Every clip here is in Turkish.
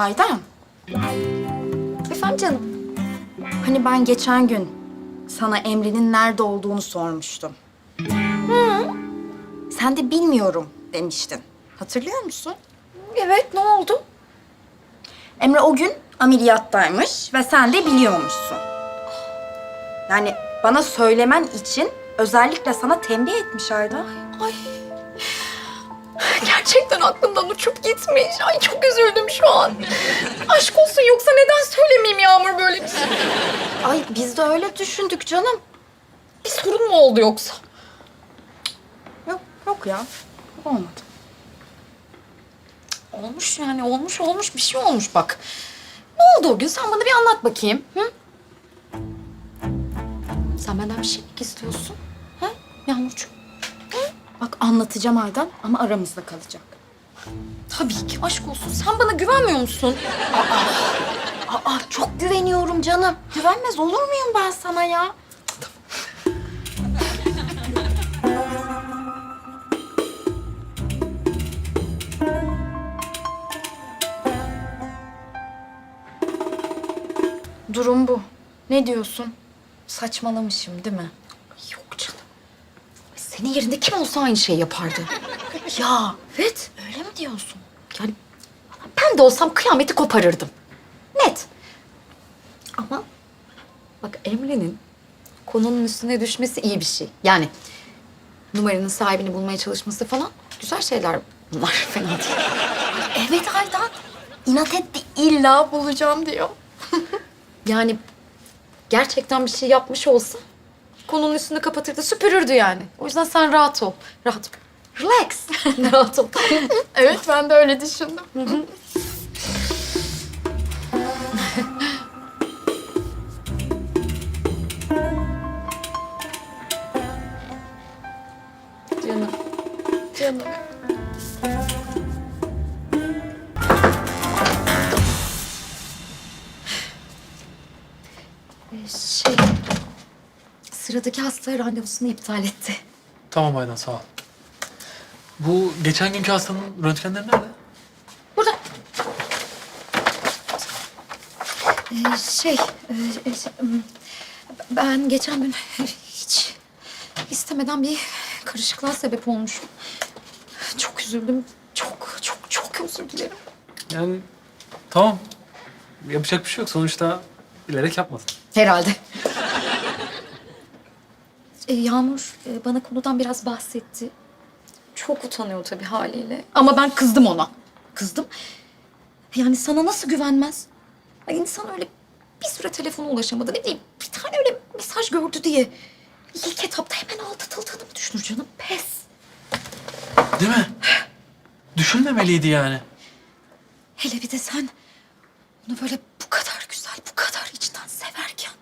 Aydan, Efendim canım. hani ben geçen gün sana Emre'nin nerede olduğunu sormuştum. Sen de bilmiyorum demiştin. Hatırlıyor musun? Evet ne oldu? Emre o gün ameliyattaymış ve sen de biliyormuşsun. Yani bana söylemen için özellikle sana tembih etmiş Aydan. Ay. Gerçekten aklımdan uçup gitmiş. Ay çok üzüldüm şu an. Aşk olsun yoksa neden söylemeyeyim Yağmur böyle bir şey? Ay biz de öyle düşündük canım. Bir sorun mu oldu yoksa? Yok, yok ya. Olmadı. Olmuş yani olmuş olmuş bir şey olmuş bak. Ne oldu o gün sen bana bir anlat bakayım. Hı? Sen benden bir şey mi istiyorsun? Ha Yağmurcuğum? Bak anlatacağım Aydan ama aramızda kalacak. Tabii ki aşk olsun. Sen bana güvenmiyor musun? Aa çok güveniyorum canım. Güvenmez olur muyum ben sana ya? Durum bu. Ne diyorsun? Saçmalamışım değil mi? Senin yerinde kim olsa aynı şeyi yapardı. Ya Evet. öyle mi diyorsun? Yani ben de olsam kıyameti koparırdım. Net. Ama bak Emre'nin konunun üstüne düşmesi iyi bir şey. Yani numaranın sahibini bulmaya çalışması falan güzel şeyler bunlar. Fena değil. Evet Aydan. İnat etti illa bulacağım diyor. Yani gerçekten bir şey yapmış olsa konunun üstünü kapatırdı, süpürürdü yani. O yüzden sen rahat ol. Rahat ol. Relax. rahat ol. Evet ben de öyle düşündüm. Canım. Canım. Sıradaki hasta randevusunu iptal etti. Tamam Aydan sağ ol. Bu geçen günkü hastanın röntgenleri nerede? Burada. Ee, şey, e, e, şey, ben geçen gün hiç istemeden bir karışıklığa sebep olmuşum. Çok üzüldüm. Çok, çok, çok özür dilerim. Yani tamam. Yapacak bir şey yok. Sonuçta bilerek yapmadın. Herhalde. Ee, Yağmur e, bana konudan biraz bahsetti. Çok utanıyor tabii haliyle. Ama ben kızdım ona. Kızdım. Yani sana nasıl güvenmez? Ay insan öyle bir süre telefona ulaşamadı. Ne bileyim bir tane öyle mesaj gördü diye. İlk etapta hemen aldatıldığını mı düşünür canım? Pes. Değil mi? Düşünmemeliydi yani. Hele bir de sen onu böyle bu kadar güzel, bu kadar içten severken.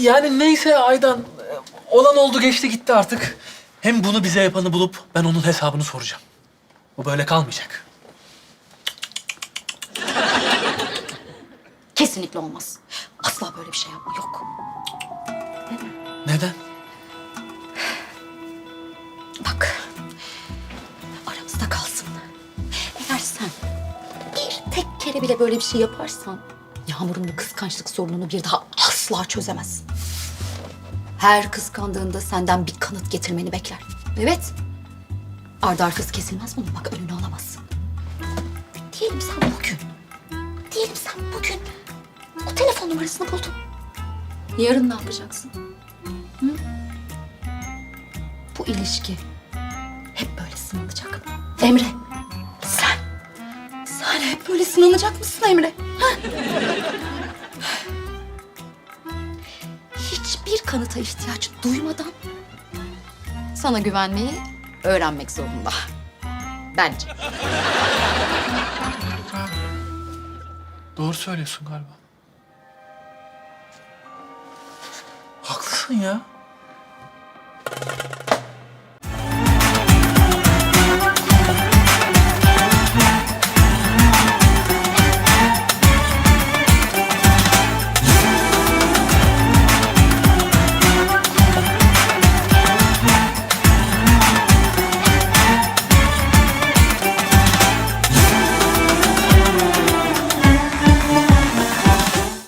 Yani neyse Aydan. Olan oldu geçti gitti artık. Hem bunu bize yapanı bulup ben onun hesabını soracağım. Bu böyle kalmayacak. Kesinlikle olmaz. Asla böyle bir şey yapma. Yok. Neden? Bak, aramızda kalsın. Eğer sen bir tek kere bile böyle bir şey yaparsan... Yağmur'un bu kıskançlık sorununu bir daha asla çözemezsin. Her kıskandığında senden bir kanıt getirmeni bekler. Evet, ardı arkası kesilmez bunun. Bak önünü alamazsın. Diyelim sen bugün, diyelim sen bugün o telefon numarasını buldun. Yarın ne yapacaksın? Hı? Bu ilişki hep böyle sınanacak mı? Emre, sen, sen hep böyle sınanacak mısın Emre? Ha? Hiçbir kanıta ihtiyaç duymadan sana güvenmeyi öğrenmek zorunda. Bence. Doğru söylüyorsun galiba. Haklısın ya.